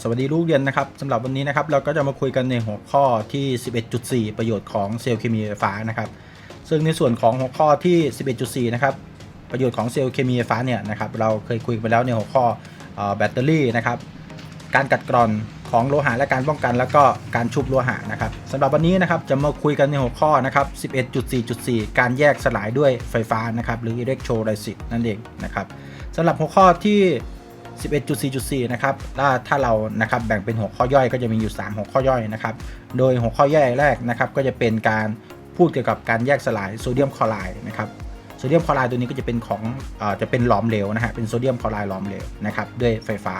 ็สวัสดีลูกเรียนนะครับสำหรับวันนี้นะครับเราก็จะมาคุยกันในหัวข้อที่ 11.4 ประโยชน์ของเซลล์เคมีไฟฟ้านะครับ ซึ่งในส่วนของหัวข้อที่ 11.4 นะครับประโยชน์ของเซลล์เคมีไฟฟ้าเนี่ยนะครับเราเคยคุยไปแล้วในหัวข้อเอ่อแบตเตอรี่นะครับการกัดกร่อนของโลหะและการป้องกัน แล้วก็การชุบโลหะนะครับสำหรับวันนี้นะครับจะมาคุยกันในหัวข้อนะครับ 11.4.4 การแยกสลายด้วยไฟฟ้านะครับหรืออิเล็กโทรไลซิสนั่นเองนะครับสำหรับหัวข้อที่ 11.4.4 นะครับถ้าถ้าเรานะครับแบ่งเป็นหัวข้อย่อยก็จะมีอยู่ 3 หัวข้อย่อยนะครับ โดยหัวข้อย่อยแรกนะครับก็จะเป็นการพูดเกี่ยวกับการแยกสลายโซเดียมคลอไรด์นะครับโซเดียมคลอไรด์ตัวนี้ก็จะเป็นของอจะเป็นหลอมเหลวนะฮะเป็นโซเดียมคลอไรด์หลอมเหลวนะครับด้วยไฟฟ้า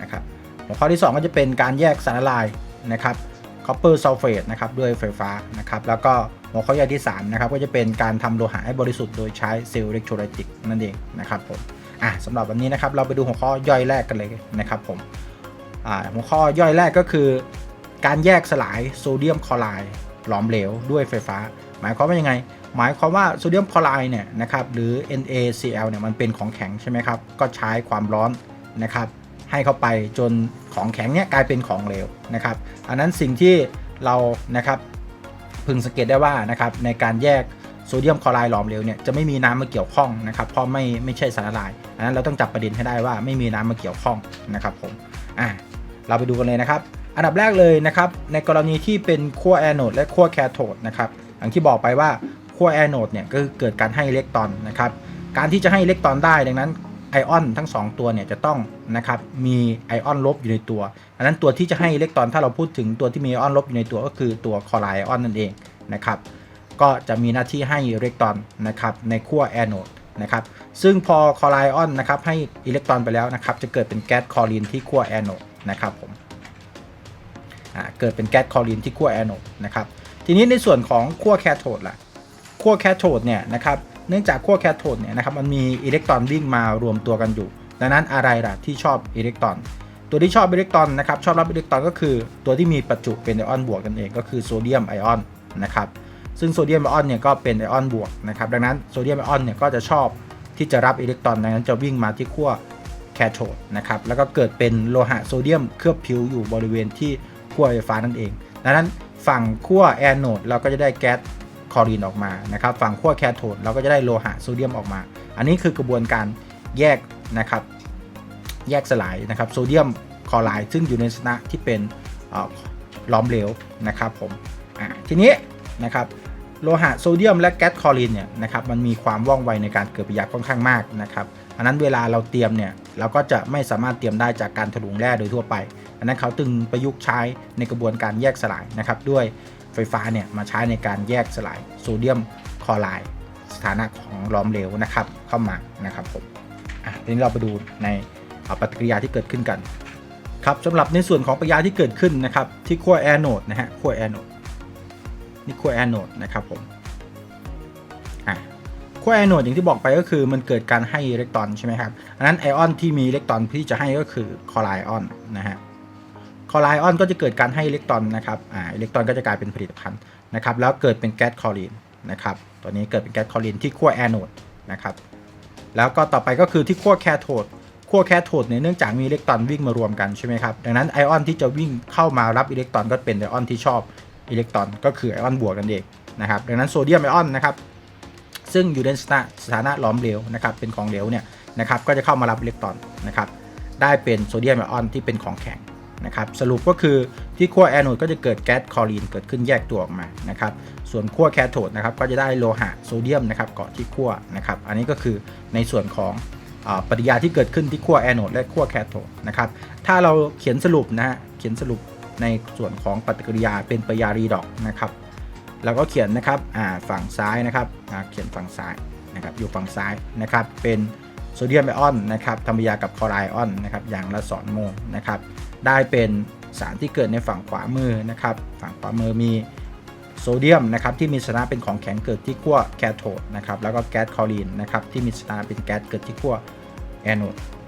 นะครับหัวข้อที่ 2 ก็จะเป็นการแยกสารละลายนะครับคอปเปอร์ซัลเฟตนะครับด้วยไฟฟ้านะครับแล้วก็หัวข้อย่อยที่3นะครับก็จะเป็นการทำโลหะให้บริสุทธิ์โดยใช้เซลล์อิเล็กโทรไลติกนั่นเองนะครับผม อะสำหรับวันนี้นะครับเราไปดูหัวข้อย่อยแรกกันเลยนะครับผมอ่าหัวข้อย่อยแรกก็คือ การแยกสลายโซเดียมคลอไรด์หลอมเหลวด้วยไฟฟ้า หมายความว่ายังไง หมายความว่าโซเดียมคลอไรด์เนี่ยนะครับหรือ NaCl เนี่ยมันเป็นของแข็งใช่ไหมครับก็ใช้ความร้อนนะครับให้เข้าไปจนของแข็งเนี่ยกลายเป็นของเหลวนะครับอันนั้นสิ่งที่เรานะครับพึงสังเกตได้ว่านะครับในการแยก โซเดียมคลอไรด์หลอมเหลวเนี่ยจะไม่มีน้ำมาเกี่ยวข้องนะครับเพราะไม่ไม่ใช่สารละลาย อันนั้นเราต้องจับประเด็นให้ได้ว่าไม่มีน้ำมาเกี่ยวข้องนะครับผมอะเราไปดูกันเลยนะครับ อันดับแรกเลยนะครับในกรณีที่เป็นขั้วแอนโดและขั้วแคโทดนะครับอย่างที่บอกไปว่าขั้วแอนโดเนี่ยก็คือเกิดการให้อิเล็กตรอนนะครับการที่จะให้อิเล็กตรอนได้ดังนั้นไอออนทั้ง 2 ตัวเนี่ยจะต้องนะครับมีไอออนลบอยู่ในตัว อันนั้นตัวที่จะให้อิเล็กตรอนถ้าเราพูดถึงตัวที่มีไอออนลบอยู่ในตัวก็คือตัวคลอไรด์ไอออนนั่นเองนะครับ ก็จะมีหน้าที่ให้อิเล็กตรอนนะครับในขั้วแอนโดนะครับซึ่งพอคลอไรออนนะครับให้อิเล็กตรอนไปแล้วนะครับจะเกิดเป็นแก๊สคลอรีนที่ขั้วแอนโดนะครับผมอ่าเกิดเป็นแก๊สคลอรีนที่ขั้วแอนโดนะครับทีนี้ในส่วนของขั้วแคโทดล่ะขั้วแคโทดเนี่ยนะครับเนื่องจากขั้วแคโทดเนี่ยนะครับมันมีอิเล็กตรอนวิ่งมารวมตัวกันอยู่ ดังนั้นอะไรล่ะที่ชอบอิเล็กตรอนตัวที่ชอบอิเล็กตรอนนะครับชอบรับอิเล็กตรอนก็คือตัวที่มีประจุเป็นไอออนบวกกันเองก็คือโซเดียมไอออนนะครับ ซึ่งโซเดียมไอออนเนี่ยก็เป็นไอออนบวกนะครับดังนั้นโซเดียมไอออนเนี่ยก็จะชอบที่จะรับอิเล็กตรอนดังนั้นจะวิ่งมาที่ขั้วแคโทดนะครับแล้วก็เกิดเป็นโลหะโซเดียมเคลือบผิวอยู่บริเวณที่ขั้วไฟฟ้านั่นเอง ดังนั้นฝั่งขั้วแอนโนดเราก็จะได้แก๊สคลอรีนออกมานะครับฝั่งขั้วแคโทดเราก็จะได้โลหะโซเดียมออกมา อันนี้คือกระบวนการแยกนะครับแยกสลายนะครับโซเดียมคลอไรด์ซึ่งอยู่ในสถานะที่เป็นอ่อหล้อมเหลวนะครับผมทีนี้นะครับ โลหะโซเดียมและแก๊สคลอรีนเนี่ยนะครับมันมีความว่องไวในการเกิดปฏิกิริยาค่อนข้างมากนะครับอันนั้นเวลาเราเตรียมเนี่ยเราก็จะไม่สามารถเตรียมได้จากการถลุงแร่โดยทั่วไป อันนั้นเขาตึงประยุกต์ใช้ในกระบวนการแยกสลายนะครับด้วยไฟฟ้าเนี่ยมาใช้ในการแยกสลายโซเดียมคลอไรด์สถานะของล้อมเหลวนะครับเข้ามานะครับผมอะทีนี้เราไปดูในปฏิกิริยาที่เกิดขึ้นกันครับสำหรับในส่วนของปฏิกิริยาที่เกิดขึ้นนะครับที่ขั้วแอนโนดนะฮะขั้วแอนโนด นี่ขั้วแอนโนดนะครับผมอะขั้วแอนโนดอย่างที่บอกไปก็คือมันเกิดการให้อิเล็กตรอนใช่ไหมครับอันนั้นไอออนที่มีอิเล็กตรอนที่จะให้ก็คือคลอไรออนนะฮะคลอไรออนก็จะเกิดการให้อิเล็กตรอนนะครับอ่าอิเล็กตรอนก็จะกลายเป็นผลิตภัณฑ์นะครับแล้วเกิดเป็นแก๊สคลอรีนนะครับตัวนี้เกิดเป็นแก๊สคลอรีนที่ขั้วแอนโนดนะครับแล้วก็ต่อไปก็คือที่ขั้วแคโทดขั้วแคโทดเนี่ยเนื่องจากมีอิเล็กตรอนวิ่งมารวมกันใช่ไหมครับดังนั้นไอออนที่จะวิ่งเข้ามารับอิเล็กตรอนก็เป็นไอออนที่ชอบ อิเล็กตรอนก็คือไอออนบวกกันเองนะครับดังนั้นโซเดียมไอออนนะครับซึ่งอยู่ในสถานะสถานะหลอมเหลวนะครับเป็นของเหลวเนี่ยนะครับก็จะเข้ามารับอิเล็กตรอนนะครับได้เป็นโซเดียมไอออนที่เป็นของแข็งนะครับสรุปก็คือที่ขั้วแอนโดก็จะเกิดแก๊สคลอรีนเกิดขึ้นแยกตัวออกมานะครับส่วนขั้วแคโทดนะครับก็จะได้โลหะโซเดียมนะครับเกาะที่ขั้วนะครับอันนี้ก็คือในส่วนของอปฏิกิริยาที่เกิดขึ้นที่ขั้วแอนโดและขั้วแคโทดนะครับถ้าเราเขียนสรุปนะฮะเขียนสรุป ในส่วนของปฏิกิริยาเป็นปิยารีดอกนะครับเราก็เขียนนะครับฝั่งซ้ายนะครับเขียนฝั่งซ้ายนะครับอยู่ฝั่งซ้ายนะครับเป็นโซเดียมไอออนนะครับทำปฏิกิริยากับคลอไรออนนะครับอย่างละ2โมลนะครับได้เป็นสารที่เกิดในฝั่งขวามือนะครับฝั่งขวามือมีโซเดียมนะครับที่มีสถานะเป็นของแข็งเกิดที่ขั้วแคโทดนะครับแล้วก็แก๊สคลอรีนนะครับที่มีสถานะเป็นแก๊สเกิดที่ขั้วแอนโด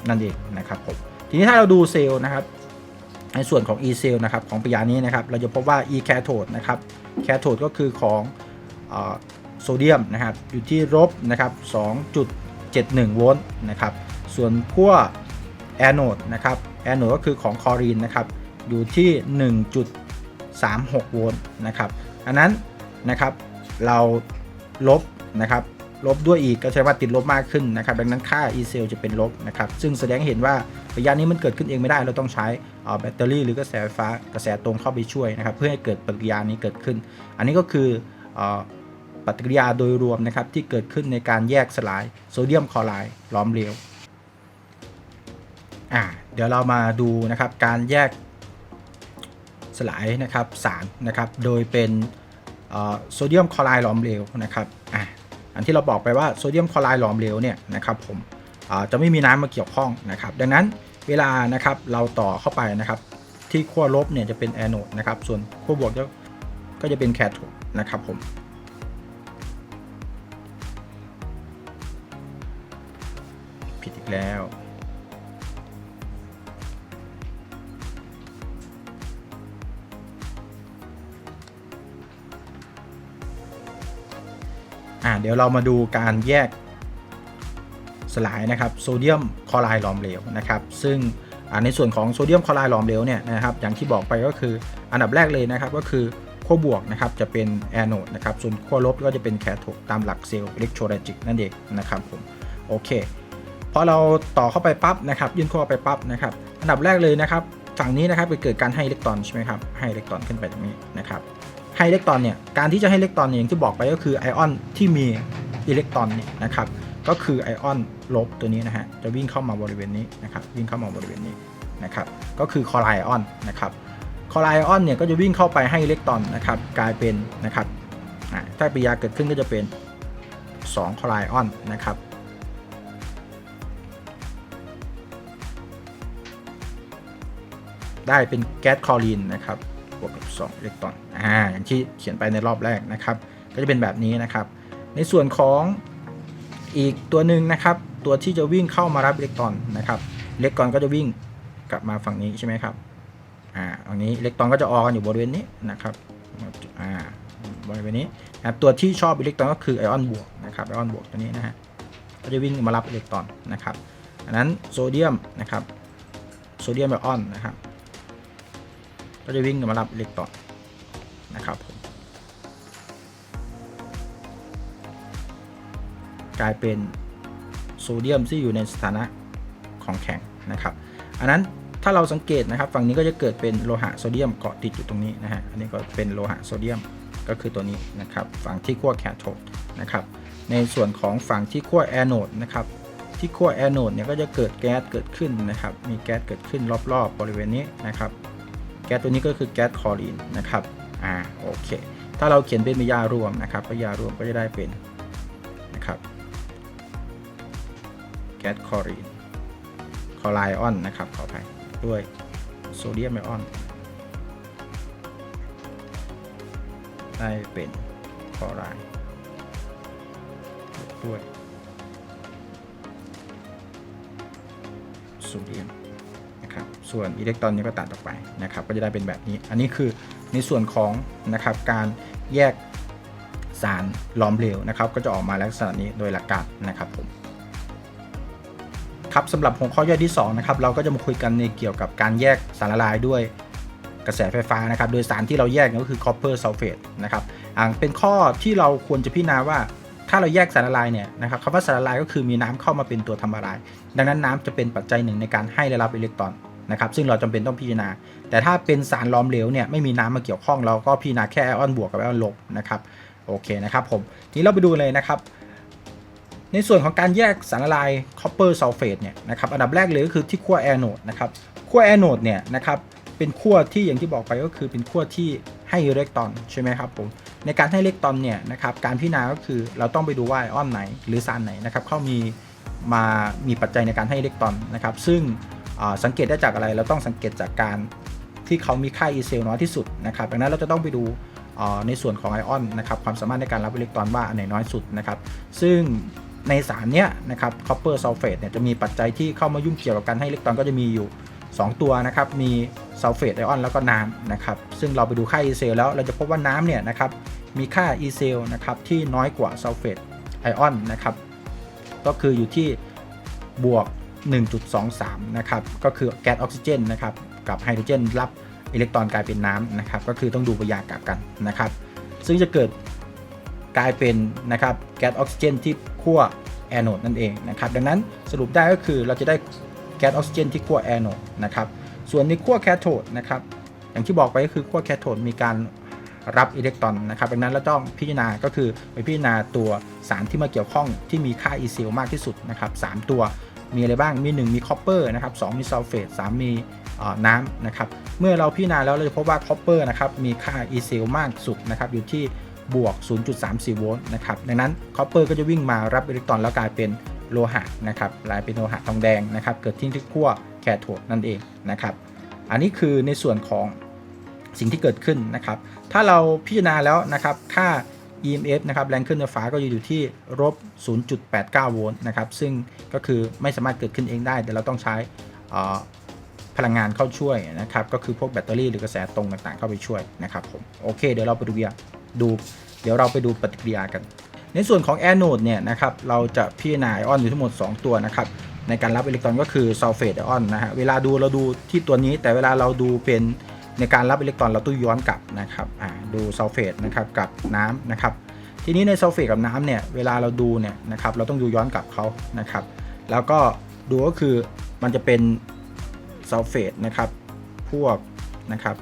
นั่นเองนะครับผมทีนี้ถ้าเราดูเซลล์นะครับ ในส่วนของ e เซลล์นะครับของปฏิยานี้นะครับเราจะพบว่า e แคโทดนะครับแคโทดก็คือของโซเดียมนะครับอยู่ที่ลบนะครับ2.71 โวลต์นะครับส่วนขั้วแอนโดนะครับแอนโนดก็คือของคอรีนนะครับอยู่ที่ 1.36 โวลต์นะครับอันนั้นนะครับเราลบนะครับ ลบด้วยอีกก็ใช้ว่าติดลบมากขึ้นนะครับดังนั้นค่า e เซลจะเป็นลบนะครับซึ่งแสดงเห็นว่าระยะนี้มันเกิดขึ้นเองไม่ได้ เราต้องใช้แบตเตอรี่หรือกระแสไฟฟ้ากระแสตรงเข้าไปช่วยนะครับเพื่อให้เกิดปฏิกิริยานี้เกิดขึ้น อันนี้ก็คืออปฏิกิริยาโดยรวมนะครับที่เกิดขึ้นในการแยกสลายโซเดียมคลอไรด์ล้อมเหลวอ่าเดี๋ยวเรามาดูนะครับการแยกสลายนะครับสารนะครับโดยเป็นโซเดียมคลอไรด์ล้อมเหลวนะครับอ่า อันที่เราบอกไปว่าโซเดียมคลอไรด์ล้อมเหลวเนี่ยนะครับผมจะไม่มีน้ำมาเกี่ยวข้องนะครับ ดังนั้นเวลานะครับเราต่อเข้าไปนะครับ ที่ขั้วลบเนี่ยจะเป็นแอนโอดนะครับ ส่วนขั้วบวกจะก็จะเป็นแคโทดนะครับผมผิดอีกแล้ว อ่าเดี๋ยวเรามาดูการแยกสลายนะครับโซเดียมคลอไรด์หลอมเหลวนะครับ ซึ่งในส่วนของโซเดียมคลอไรด์หลอมเหลวเนี่ยนะครับอย่างที่บอกไปก็คืออันดับแรกเลยนะครับก็คือขั้วบวกนะครับจะเป็นแอนโอดนะครับส่วนขั้วลบก็จะเป็นแคโทดตามหลักเซลล์อิเล็กโทรไลติกนั่นเองนะครับผมโอเคพอเราต่อเข้าไปปั๊บนะครับยื่นขั้วไปปั๊บนะครับอันดับแรกเลยนะครับฝั่งนี้นะครับจะเกิดการให้อิเล็กตรอนใช่ไหมครับให้อิเล็กตรอนขึ้นไปตรงนี้นะครับ ให้อิเล็กตรอนเนี่ยการที่จะให้อิเล็กตรอนเนี่ยอย่างที่บอกไปก็คือไอออนที่มีอิเล็กตรอนเนี่ยนะครับก็คือไอออนลบตัวนี้นะฮะจะวิ่งเข้ามาบริเวณนี้นะครับวิ่งเข้ามาบริเวณนี้นะครับก็คือคอไลออนนะครับคอไลออนเนี่ยก็จะวิ่งเข้าไปให้อิเล็กตรอนนะครับกลายเป็นนะครับถ้าปฏิกิริยาเกิดขึ้นก็จะเป็น2คอไลออนนะครับได้เป็นแก๊สคลอรีนนะครับ บวกกับ2อิเล็กตรอนอ่าอย่างที่เขียนไปในรอบแรกนะครับ ก็จะเป็นแบบนี้นะครับ ในส่วนของอีกตัวหนึ่งนะครับ ตัวที่จะวิ่งเข้ามารับอิเล็กตรอนนะครับอิเล็กตรอนก็จะวิ่งกลับมาฝั่งนี้ใช่ไหมครับอ่าตรงนี้อิเล็กตรอนก็จะออกกันอยู่บริเวณนี้นะครับอ่าบริเวณนี้นะครับตัวที่ชอบอิเล็กตรอนก็คือไอออนบวกนะครับไอออนบวกตัวนี้นะฮะก็จะวิ่งมารับอิเล็กตรอนนะครับอันนั้นโซเดียมนะครับโซเดียมไอออนนะครับ ก็จะวิ่งมารับอิเล็กตรอนนะครับผมกลายเป็นโซเดียมที่อยู่ในสถานะของแข็งนะครับ อันนั้นถ้าเราสังเกตนะครับ ฝั่งนี้ก็จะเกิดเป็นโลหะโซเดียมเกาะติดอยู่ตรงนี้นะฮะ อันนี้ก็เป็นโลหะโซเดียมก็คือตัวนี้นะครับ ฝั่งที่ขั้วแคโทดนะครับ ในส่วนของฝั่งที่ขั้วแอนโอดนะครับ ที่ขั้วแอนโอดเนี่ยก็จะเกิดแก๊สเกิดขึ้นนะครับ มีแก๊สเกิดขึ้นรอบๆบริเวณนี้นะครับ แก๊สตัวนี้ก็คือแก๊สคลอรีนนะครับอ่าโอเค ถ้าเราเขียนเป็นพิยารวมนะครับพิยารวมก็จะได้เป็นนะครับแก๊สคลอรีนคลอไรออนนะครับขออภัยด้วยโซเดียมไอออนได้เป็นคลอไรด้วยโซเดียม นะครับส่วนอิเล็กตรอนนี้ก็ตัดออกไปนะครับก็จะได้เป็นแบบนี้ อันนี้คือในส่วนของนะครับการแยกสารหลอมเหลวนะครับ ก็จะออกมาลักษณะนี้โดยหลักการนะครับผมครับสำหรับหัวข้อย่อยที่2นะครับเราก็จะมาคุยกันในเกี่ยวกับการแยกสารละลายด้วยกระแสไฟฟ้านะครับ โดยสารที่เราแยกก็คือ copper sulfate นะครับอ่าเป็นข้อที่เราควรจะพิจารณาว่าถ้าเราแยกสารละลายเนี่ยนะครับคำว่าสารละลายก็คือมีน้ำเข้ามาเป็นตัวทำละลาย ดังนั้นน้ำจะเป็นปัจจัยหนึ่งในการให้และรับอิเล็กตรอน นะครับซึ่งเราจำเป็นต้องพิจารณา แต่ถ้าเป็นสารล้อมเหลวเนี่ยไม่มีน้ำมาเกี่ยวข้องเราก็พิจารณาแค่ไอออนบวกกับไอออนลบนะครับโอเคนะครับผมนี้เราไปดูเลยนะครับ ในส่วนของการแยกสารละลาย copper sulfate เนี่ยนะครับอันดับแรกเลยก็คือที่ขั้วแอนโอดนะครับขั้วแอนโอดเนี่ยนะครับเป็นขั้วที่อย่างที่บอกไปก็คือเป็นขั้วที่ให้อิเล็กตรอนใช่ไหมครับผมในการให้อิเล็กตรอนเนี่ยนะครับการพิจารณาก็คือเราต้องไปดูว่าไอออนไหน หรือสารไหนนะครับเขามีมามีปัจจัยในการให้อิเล็กตรอนนะครับซึ่ง สังเกตได้จากอะไร เราต้องสังเกตจากการที่เขามีค่า E เซลน้อยที่สุดนะครับดังนั้นเราจะต้องไปดูในส่วนของไอออนนะครับความสามารถในการรับอิเล็กตรอนว่าอันไหนน้อยสุดนะครับซึ่งในสารเนี้ยนะครับ copper sulfate เนี่ยจะมีปัจจัยที่เข้ามายุ่งเกี่ยวกับการให้อิเล็กตรอนก็จะมีอยู่ 2 ตัวนะครับมีซัลเฟตไอออนแล้วก็น้ำนะครับซึ่งเราไปดูค่า e เซลแล้วเราจะพบว่าน้ำเนี่ยนะครับมีค่า e เซลนะครับที่น้อยกว่าซัลเฟตไอออนนะครับก็คืออยู่ที่บวก 1.23 นะครับ ก็คือแก๊สออกซิเจนนะครับ กับไฮโดรเจนรับอิเล็กตรอนกลายเป็นน้ำนะครับ ก็คือต้องดูปฏิกิริยากลับกันนะครับ ซึ่งจะเกิดกลายเป็นนะครับแก๊สออกซิเจนที่ขั้วแอนโอดนั่นเองนะครับ ดังนั้นสรุปได้ก็คือเราจะได้แก๊สออกซิเจนที่ขั้วแอนโอดนะครับ ส่วนในขั้วแคโทดนะครับ อย่างที่บอกไปก็คือขั้วแคโทดมีการรับอิเล็กตรอนนะครับดังนั้นเราต้องพิจารณาก็คือไปพิจารณาตัวสารที่มาเกี่ยวข้องที่มีค่า e ีเซลมากที่สุดนะครับสามตัว มีอะไรบ้างมี 1 มีคอปเปอร์นะครับสมีซัลเฟต3มีน้ำนะครับเมื่อเราพิจารณาแล้วเราจะพบว่าคอปเปอร์นะครับมีค่า e ีเซลมากสุดนะครับอยู่ที่บวก 0.34 โวลต์นะครับดังนั้นคอปเปอร์ก็จะวิ่งมารับอิเล็กตรอนแล้วกลายเป็นโลหะนะครับกลายเป็นโลหะทองแดงนะครับเกิดที่ที่ขั้วแคโทดนั่นเองนะครับอันนี้คือในส่วนของสิ่งที่เกิดขึ้นนะครับถ้าเราพิจารณาแล้วนะครับค่า EMF นะครับแรงขึ้นไฟฟ้าก็อยู่ที่ลบ0.89 โวลต์นะครับซึ่งก็คือไม่สามารถเกิดขึ้นเองได้ แต่เราต้องใช้พลังงานเข้าช่วยนะครับก็คือพวกแบตเตอรี่หรือกระแสตรงต่างๆ เข้าไปช่วยนะครับผมโอเคเดี๋ยวเราไปดูวิดู เดี๋ยวเราไปดูปฏิกิริยากัน ในส่วนของแอนโดเนี่ยนะครับเราจะพิจารณาไอออนอยู่ทั้งหมด 2 ตัวนะครับในการรับอิเล็กตรอนก็คือซัลเฟตไอออนนะฮะเวลาดูเราดูที่ตัวนี้แต่เวลาเราดูเป็น ในการรับอิเล็กตรอนเราต้องย้อนกลับนะครับดูซัลเฟตนะครับกับน้ำนะครับทีนี้ในซัลเฟตกับน้ำเนี่ยเวลาเราดูเนี่ยนะครับเราต้องดูย้อนกลับเขานะครับ แล้วก็ดูก็คือมันจะเป็นซัลเฟตนะครับพวกนะครับ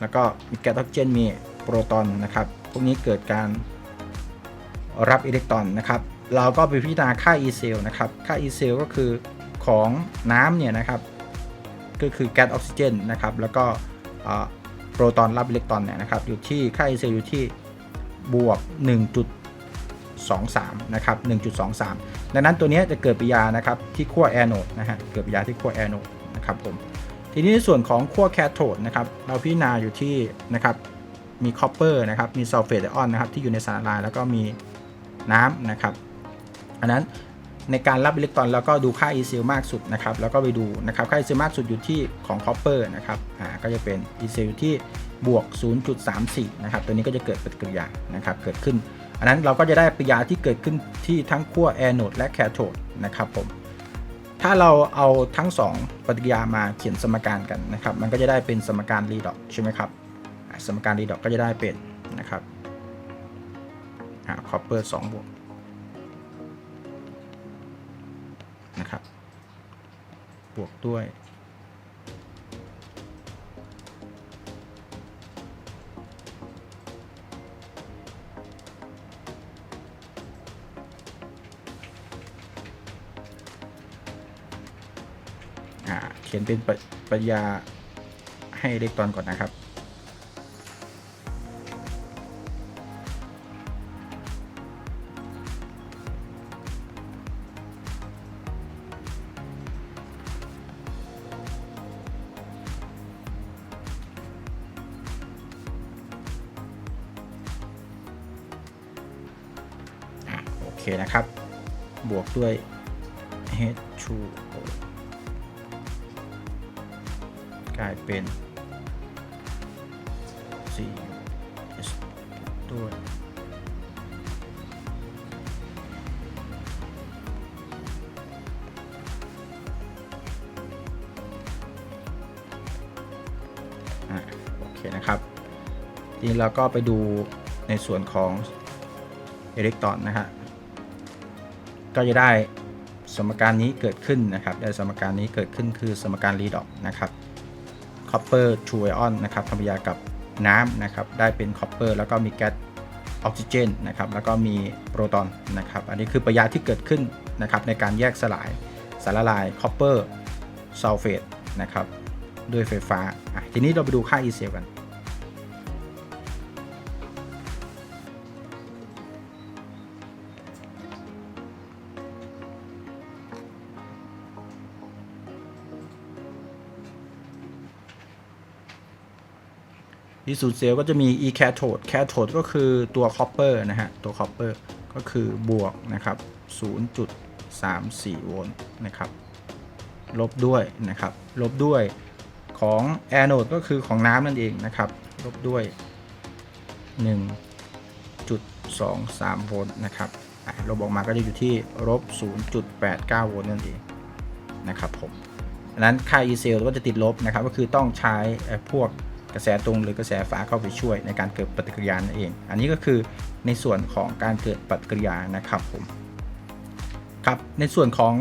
แล้วก็มีแก๊สออกซิเจนมีโปรตอนนะครับพวกนี้เกิดการรับอิเล็กตรอนนะครับ เราก็ไปพิจารณาค่า e เซลนะครับ ค่า e เซลก็คือของน้ำเนี่ยนะครับ ก็คือแก๊สออกซิเจนนะครับแล้วก็โปรตอนรับอิเล็กตรอนเนี่ยนะครับอยู่ที่ค่า e เซลอยู่ที่บวก 1.23 นะครับ 1.23 ดังนั้นตัวนี้จะเกิดปฏิกิริยานะครับที่ขั้วแอนโอดนะฮะเกิดปฏิกิริยาที่ขั้วแอนโอดนะครับผมทีนี้ในส่วนของขั้วแคโทดนะครับเราพิจารณาอยู่ที่นะครับมีคอปเปอร์นะครับมีซัลเฟตไอออนนะครับที่อยู่ในสารละลายแล้วก็มีน้ำนะครับอันนั้น ในการรับอิเล็กตรอนแล้วก็ดูค่า e เซลมากสุดนะครับแล้วก็ไปดูนะครับค่า e เซลมากสุดอยู่ที่ของคอปเปอร์นะครับอ่าก็จะเป็น e เซลอยู่ที่บวก 0.34 นะครับ ตัวนี้ก็จะเกิดปฏิกิริยานะครับเกิดขึ้น อันนั้นเราก็จะได้ปฏิกิริยาที่เกิดขึ้นที่ทั้งขั้วแอนโดและแคโทดนะครับผมถ้าเราเอาทั้ง 2 ปฏิกิริยามาเขียนสมการกันนะครับ มันก็จะได้เป็นสมการรีดอกใช่ไหมครับสมการรีดอกก็จะได้เป็นนะครับคอปเปอร์สองบวก นะครับ บวกด้วยอ่าเขียนเป็นปริปริยาให้อิเล็กตรอนก่อนนะครับ เคนะครับ บวกด้วย H2O กลายเป็น 4 S ด้วยอะโอเคนะครับ ทีนี้เราก็ไปดูในส่วนของอิเล็กตรอนนะฮะ ก็จะได้สมการนี้เกิดขึ้นนะครับ ได้สมการนี้เกิดขึ้นคือสมการรีดอกนะครับคอปเปอร์ชูไอออนนะครับทำปฏิกิริยากับน้ำนะครับ ได้เป็นคอปเปอร์แล้วก็มีแก๊สออกซิเจนนะครับ แล้วก็มีโปรตอนนะครับ อันนี้คือปฏิกิริยาที่เกิดขึ้นนะครับในการแยกสลายสารละลายคอปเปอร์ซัลเฟตนะครับ ด้วยไฟฟ้า ทีนี้เราไปดูค่า e เซลกัน ที่ศูนย์เซลล์ก็จะมี e cathode cathode ก็คือตัว copper นะฮะ ตัว copper ก็คือบวกนะครับ 0.34 โวลต์นะครับ ลบด้วยนะครับ ลบด้วยของ anode ก็คือของน้ำนั่นเองนะครับ ลบด้วย 1.23 โวลต์นะครับลบออกมาก็จะอยู่ที่ลบ 0.89 โวลต์นั่นเองนะครับผมดังนั้นค่า e เซลก็จะติดลบนะครับ ก็คือต้องใช้พวก กระแสตรงหรือกระแสฟ้าเข้าไปช่วยในการเกิดปฏิกิริยานั่นเอง อันนี้ก็คือในส่วนของการเกิดปฏิกิริยานะครับผมครับในส่วนของ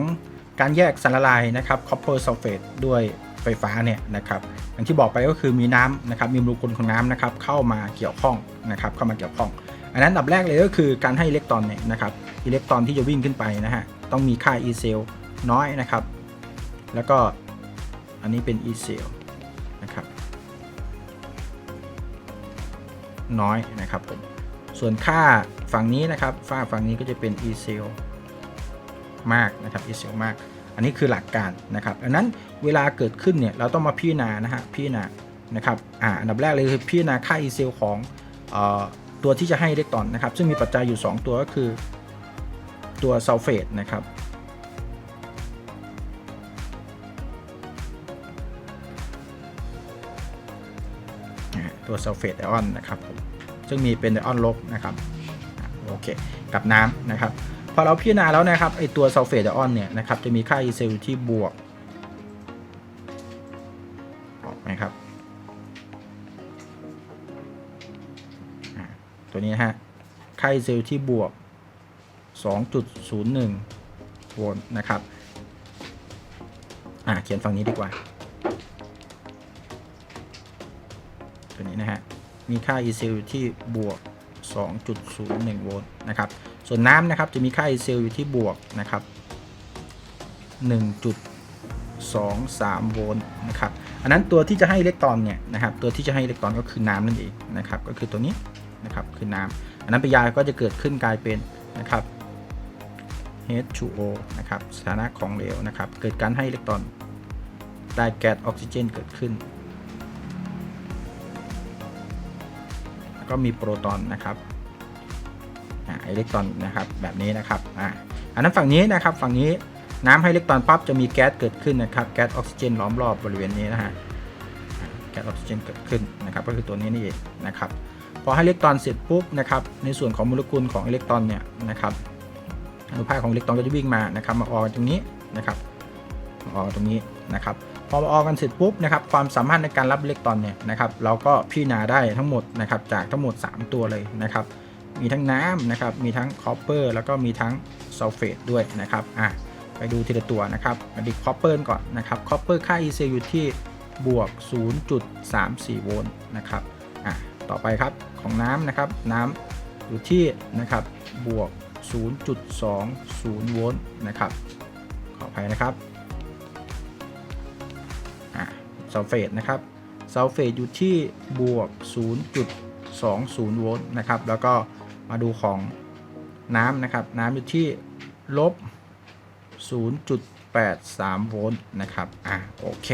การแยกสารละลายนะครับ copper sulfate ด้วยไฟฟ้าเนี่ยนะครับอย่างที่บอกไปก็คือมีน้ำนะครับมีโมเลกุลของน้ำนะครับเข้ามาเกี่ยวข้องนะครับเข้ามาเกี่ยวข้อง อันนั้นอันดับแรกเลยก็คือการให้อิเล็กตรอนเนี่ยนะครับอิเล็กตรอนที่จะวิ่งขึ้นไปนะฮะต้องมีค่า e เซลน้อยนะครับ แล้วก็อันนี้เป็น e เซล น้อยนะครับผมส่วนค่าฝั่งนี้นะครับฝ้าฝั่งนี้ก็จะเป็น e เซลมากนะครับ e เซลมาก อันนี้คือหลักการนะครับดังนั้นเวลาเกิดขึ้นเนี่ยเราต้องมาพิจารณานะฮะพิจารณานะครับอ่าอันดับแรกเลยคือพิจารณาค่า e เซลของออตัวที่จะให้อิเล็กตรอนนะครับ ซึ่งมีปัจจัยอยู่ 2 ตัวก็คือตัวซัลเฟตนะครับ ตัวซัลเฟตไอออนนะครับผมซึ่งมีเป็นไอออนลบนะครับโอเคกับน้ำนะครับพอเราพิจารณาแล้วนะครับไอตัวซัลเฟตไอออนเนี่ยนะครับจะมีค่า e เซลที่บวกออกไหมครับตัวนี้นะฮะค่า e เซลที่บวก 2.01 โวลต์นะครับอ่าเขียนฝั่งนี้ดีกว่า นะฮะ มีค่า e เซลอยู่ที่บวก 2.01 โวลต์นะครับ ส่วนน้ำนะครับจะมีค่า e เซลอยู่ที่บวกนะครับ 1.23 โวลต์นะครับ อันนั้นตัวที่จะให้อิเล็กตรอนเนี่ยนะครับตัวที่จะให้อิเล็กตรอนก็คือน้ำนั่นเองนะครับก็คือตัวนี้นะครับคือน้ำอันนั้นปิยาก็จะเกิดขึ้นกลายเป็นนะครับ H2O นะครับสถานะของเหลวนะครับ เกิดการให้อิเล็กตรอนได้แก๊สออกซิเจนเกิดขึ้น ก็มีโปรตอนนะครับอิเล็กตรอนนะครับแบบนี้นะครับอ่าอันนั้นฝั่งนี้นะครับฝั่งนี้น้ำให้อิเล็กตรอนปั๊บจะมีแก๊สเกิดขึ้นนะครับแก๊สออกซิเจนล้อมรอบบริเวณนี้นะฮะแก๊สออกซิเจนเกิดขึ้นนะครับก็คือตัวนี้นี่เองนะครับพอให้อิเล็กตรอนเสร็จปุ๊บนะครับในส่วนของโมเลกุลของอิเล็กตรอนเนี่ยนะครับอนุภาคของอิเล็กตรอนก็จะวิ่งมานะครับมาออกตรงนี้นะครับมาออกตรงนี้นะครับ พอออกกันเสร็จปุ๊บนะครับความสามารถในการรับอิเล็กตรอนเนี่ยนะครับเราก็พิจารณาได้ทั้งหมดนะครับจากทั้งหมด 3 ตัวเลยนะครับมีทั้งน้ำนะครับมีทั้งคอปเปอร์แล้วก็มีทั้งซัลเฟตด้วยนะครับอะไปดูทีละตัวนะครับมาดูคอปเปอร์ก่อนนะครับคอปเปอร์ค่า e เซลอยู่ที่บวก 0.34 โวลต์นะครับอะต่อไปครับของน้ำนะครับน้ำอยู่ที่นะครับบวก 0.20 โวลต์นะครับขออภัยนะครับ ซัลเฟตนะครับซัลเฟตอยู่ที่บวก 0.20 โวลต์นะครับ แล้วก็มาดูของน้ำนะครับ น้ำอยู่ที่ลบ 0.83 โวลต์นะครับ อ่าโอเค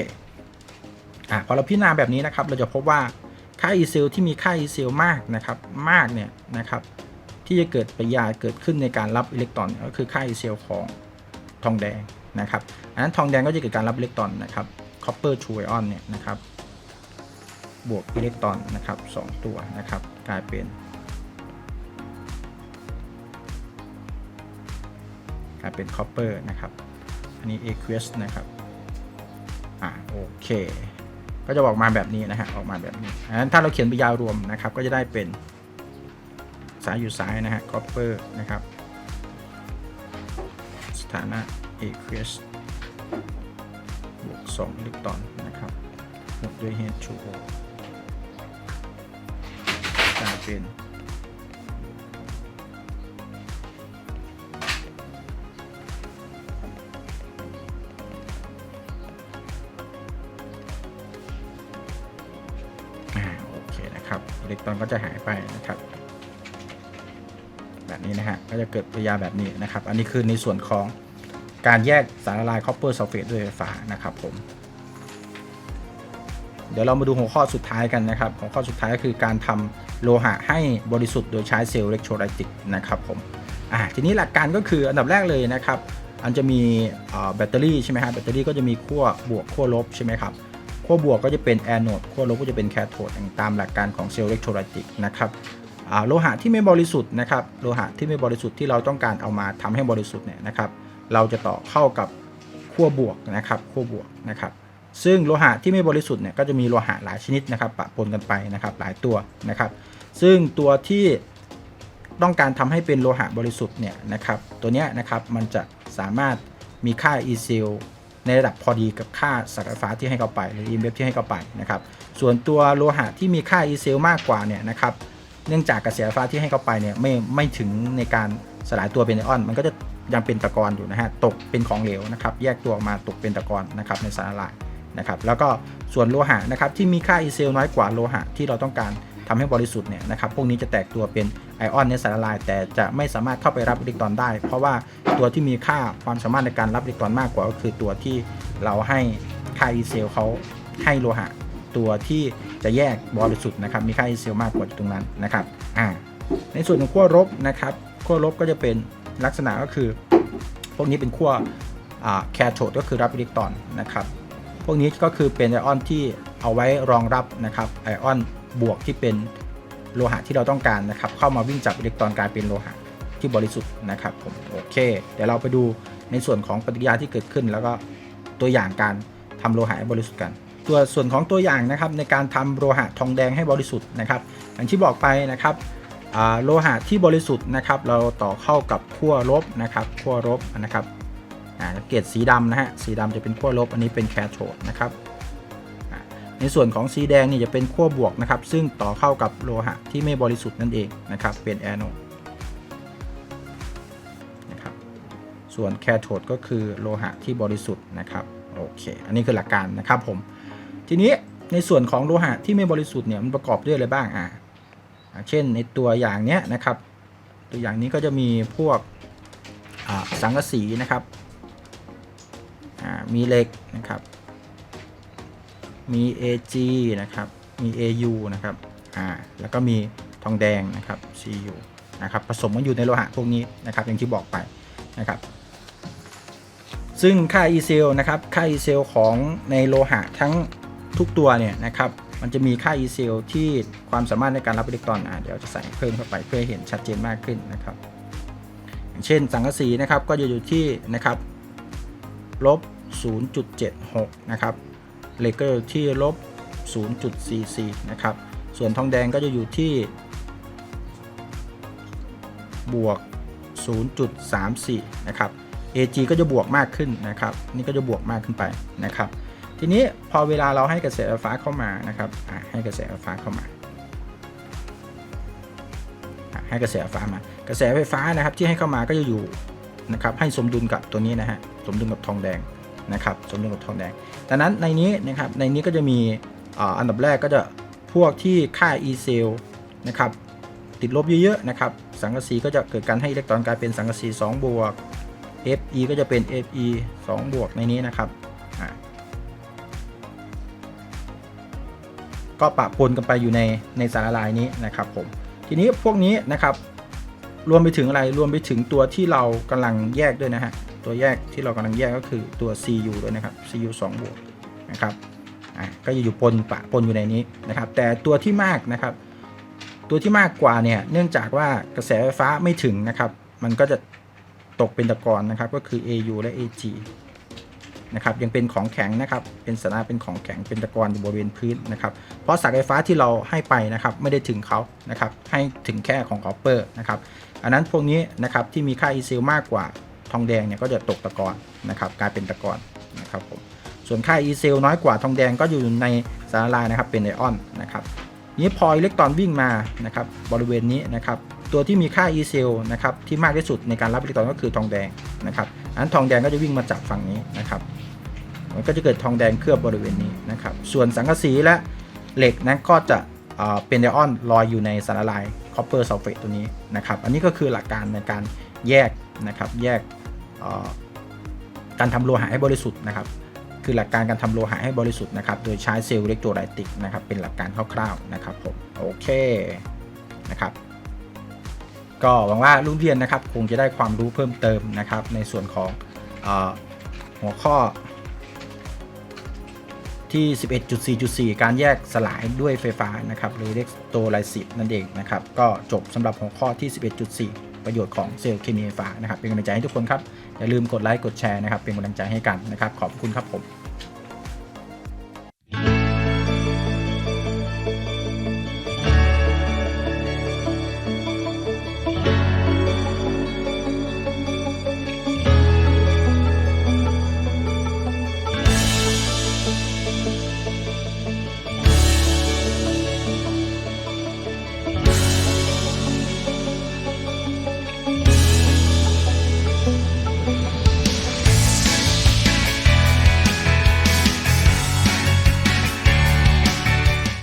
อ่าพอเราพิจารณาแบบนี้นะครับ เราจะพบว่าค่า e เซลที่มีค่า e เซลมากนะครับมากเนี่ยนะครับที่จะเกิดปริยาเกิดขึ้นในการรับอิเล็กตรอนก็คือค่า e เซลของทองแดงนะครับอันนั้นทองแดงก็จะเกิดการรับอิเล็กตรอนนะครับ copper to ion เนี่ยนะครับ บวกอิเล็กตรอนนะครับ2ตัวนะครับ กลายเป็น กลายเป็น copper นะครับ อันนี้ aqueous นะครับ อ่าโอเค ก็จะออกมาแบบนี้นะฮะ ออกมาแบบนี้อันนั้นถ้าเราเขียนเป็นยาวรวมนะครับ ก็จะได้เป็นสายอยู่ซ้ายนะฮะ copper นะครับ สถานะ aqueous 2 อิเล็กตรอนนะครับบวกด้วย H2O กลายเป็นอ่าโอเคนะครับอิเล็กตรอนก็จะหายไปนะครับ แบบนี้นะฮะก็จะเกิดปฏิกิริยาแบบนี้นะครับ อันนี้คือในส่วนของ การแยกสารละลายคอปเปอร์ซัลเฟตด้วยไฟฟ้านะครับผม เดี๋ยวเรามาดูหัวข้อสุดท้ายกันนะครับ หัวข้อสุดท้ายก็คือการทำโลหะให้บริสุทธิ์โดยใช้เซลล์อิเล็กโทรไลติกนะครับผมอ่าทีนี้หลักการก็คืออันดับแรกเลยนะครับ อันจะมีแบตเตอรี่ใช่ไหมครับแบตเตอรี่ก็จะมีขั้วบวกขั้วลบใช่ไหมครับขั้วบวกก็จะเป็นแอนโนดขั้วลบก็จะเป็นแคโทดตามหลักการของเซลล์อิเล็กโทรไลติกนะครับโลหะที่ไม่บริสุทธิ์นะครับ โลหะที่ไม่บริสุทธิ์ที่เราต้องการเอามาทำให้บริสุทธิ์เนี่ยนะครับ เราจะต่อเข้ากับขั้วบวกนะครับขั้วบวกนะครับ ซึ่งโลหะที่ไม่บริสุทธิ์เนี่ยก็จะมีโลหะหลายชนิดนะครับปะปนกันไปนะครับหลายตัวนะครับ ซึ่งตัวที่ต้องการทำให้เป็นโลหะบริสุทธิ์เนี่ยนะครับตัวเนี้ยนะครับมันจะสามารถมีค่า e c l ในระดับพอดีกับค่าสักไฟฟ้าที่ให้เข้าไปหรือ EMF ที่ให้เข้าไปนะครับส่วนตัวโลหะที่มีค่า e c l มากกว่าเนี่ยนะครับเนื่องจากกระแสไฟฟ้าที่ให้เข้าไปเนี่ยไม่ไม่ถึงในการสลายตัวเป็นไอออน มันก็จะ ยังเป็นตะกอนอยู่นะฮะตกเป็นของเหลวนะครับ แยกตัวออกมาตกเป็นตะกอนนะครับในสารละลายนะครับแล้วก็ส่วนโลหะนะครับที่มีค่า e c l น้อยกว่าโลหะที่เราต้องการทำให้บริสุทธิ์เนี่ยนะครับพวกนี้จะแตกตัวเป็นไอออนในสารละลาย แต่จะไม่สามารถเข้าไปรับอิเล็กตรอนได้ เพราะว่าตัวที่มีค่าความสามารถในการรับอิเล็กตรอนมากกว่า ก็คือตัวที่เราให้ค่า e c l เขาให้โลหะ ตัวที่จะแยกบริสุทธิ์นะครับมีค่า e c l มากกว่าตรงนั้นนะครับอ่าในส่วนของขั้วลบนะครับขั้วลบก็จะเป็น ลักษณะก็คือ พวกนี้เป็นขั้วแคโทดก็คือรับอิเล็กตรอนนะครับ พวกนี้ก็คือเป็นไอออนที่เอาไว้รองรับนะครับไอออนบวกที่เป็นโลหะที่เราต้องการนะครับ เข้ามาวิ่งจับอิเล็กตรอนกลายเป็นโลหะที่บริสุทธิ์นะครับผมโอเค เดี๋ยวเราไปดูในส่วนของปฏิกิริยาที่เกิดขึ้น แล้วก็ตัวอย่างการทำโลหะให้บริสุทธิ์กัน ตัวส่วนของตัวอย่างนะครับในการทำโลหะทองแดงให้บริสุทธิ์นะครับอย่างที่บอกไปนะครับ โลหะที่บริสุทธิ์นะครับ เราต่อเข้ากับขั้วลบนะครับขั้วลบนะครับเกรดสีดำนะฮะสีดำจะเป็นขั้วลบอันนี้เป็นแคโทดนะครับในส่วนของสีแดงนี่จะเป็นขั้วบวกนะครับ ซึ่งต่อเข้ากับโลหะที่ไม่บริสุทธิ์นั่นเองนะครับ เป็นแอนโดนะครับ ส่วนแคโทดก็คือโลหะที่บริสุทธิ์นะครับโอเค อันนี้คือหลักการนะครับผม ทีนี้ในส่วนของโลหะที่ไม่บริสุทธิ์เนี่ยมันประกอบด้วยอะไรบ้างอ่าอ่า เช่นในตัวอย่างเนี้ยนะครับ ตัวอย่างนี้ก็จะมีพวกสังกะสีนะครับ มีเหล็กนะครับ มี AG นะครับ มี AU นะครับอ่าแล้วก็มีทองแดงนะครับ CU นะครับ ผสมกันอยู่ในโลหะพวกนี้นะครับ อย่างที่บอกไปนะครับซึ่งค่า e c l นะครับ ค่า e c l ของในโลหะทั้งทุกตัวเนี่ยนะครับ มันจะมีค่า e c l ที่ความสามารถในการรับอิเล็กตรอนอ่าเดี๋ยวจะใส่เพิ่มเข้าไปเพื่อเห็นชัดเจนมากขึ้นนะครับ อย่างเช่นสังกะสีนะครับก็จะอยู่ที่นะครับลบ 0.76 นะครับเหล็กก็อยู่ที่ลบ 0.44 นะครับ ส่วนทองแดงก็จะอยู่ที่ บวก 0.34 นะครับ AG ก็จะบวกมากขึ้นนะครับ นี่ก็จะบวกมากขึ้นไปนะครับ ทีนี้พอเวลาเราให้กระแสไฟฟ้าเข้ามานะครับให้กระแสไฟฟ้าเข้ามา ให้กระแสไฟฟ้ามา กระแสไฟฟ้านะครับที่ให้เข้ามาก็จะอยู่นะครับให้สมดุลกับตัวนี้นะฮะสมดุลกับทองแดงนะครับสมดุลกับทองแดงดังนั้นในนี้นะครับในนี้ก็จะมีอันดับแรกก็จะพวกที่ค่า e c e l นะครับติดลบเยอะๆนะครับสังกะสีก็จะเกิดการให้อิเล็กตรอนกลายเป็นสังกะสี2บวก Fe ก็จะเป็น Fe 2บวกในนี้นะครับ ก็ปะปนกันไปอยู่ในในสารละลายนี้นะครับผมทีนี้พวกนี้นะครับ รวมไปถึงอะไรรวมไปถึงตัวที่เรากำลังแยกด้วยนะฮะตัวแยกที่เรากำลังแยกก็คือตัว CU ด้วยนะครับ CU 2บวกนะครับอะก็จะอยู่ปนปะปนอยู่ในนี้นะครับ แต่ตัวที่มากนะครับ ตัวที่มากกว่าเนี่ยเนื่องจากว่ากระแสไฟฟ้าไม่ถึงนะครับ มันก็จะตกเป็นตะกอนนะครับก็คือ AU และ AG นะครับยังเป็นของแข็งนะครับเป็นสาระเป็นของแข็งเป็นตะกอนอยู่บริเวณพื้นนะครับเพราะสายไฟฟ้าที่เราให้ไปนะครับไม่ได้ถึงเขานะครับให้ถึงแค่ของคอปเปอร์นะครับอันนั้นพวกนี้นะครับที่มีค่า e c l มากกว่าทองแดงเนี่ยก็จะตกตะกอนนะครับกลายเป็นตะกอนนะครับผมส่วนค่า e c l น้อยกว่าทองแดงก็อยู่ในสารละลายนะครับเป็นไอออนนะครับนี้พออิเล็กตรอนวิ่งมานะครับบริเวณนี้นะครับตัวที่มีค่า e c l นะครับที่มากที่สุดในการรับอิเล็กตรอนก็คือทองแดงนะครับ อันทองแดงก็จะวิ่งมาจากฝั่งนี้นะครับ มันก็จะเกิดทองแดงเคลือบบริเวณนี้นะครับ ส่วนสังกะสีและเหล็กนั้นก็จะอ่าเป็นไดออนลอยอยู่ในสารละลายคอปเปอร์ซัลเฟตตัวนี้นะครับ อันนี้ก็คือหลักการในการแยกนะครับแยกการทำโลหะให้บริสุทธิ์นะครับ คือหลักการการทำโลหะให้บริสุทธิ์นะครับ โดยใช้เซลล์อิเล็กโทรไลติกนะครับ เป็นหลักการคร่าวๆนะครับผม โอเคนะครับ ก็หวังว่าลูกเรียนนะครับคงจะได้ความรู้เพิ่มเติมนะครับ ในส่วนของอหัวข้อที่ 11.4.4 การแยกสลายด้วยไฟฟ้านะครับหรือเรียกโตไลซิสนั่นเองนะครับ ก็จบสำหรับหัวข้อที่ 11.4ประโยชน์ของเซลล์เคมีไฟฟ้านะครับ เป็นกำลังใจให้ทุกคนครับ อย่าลืมกดไลค์ กดแชร์นะครับ เป็นกำลังใจให้กันนะครับ ขอบคุณครับผม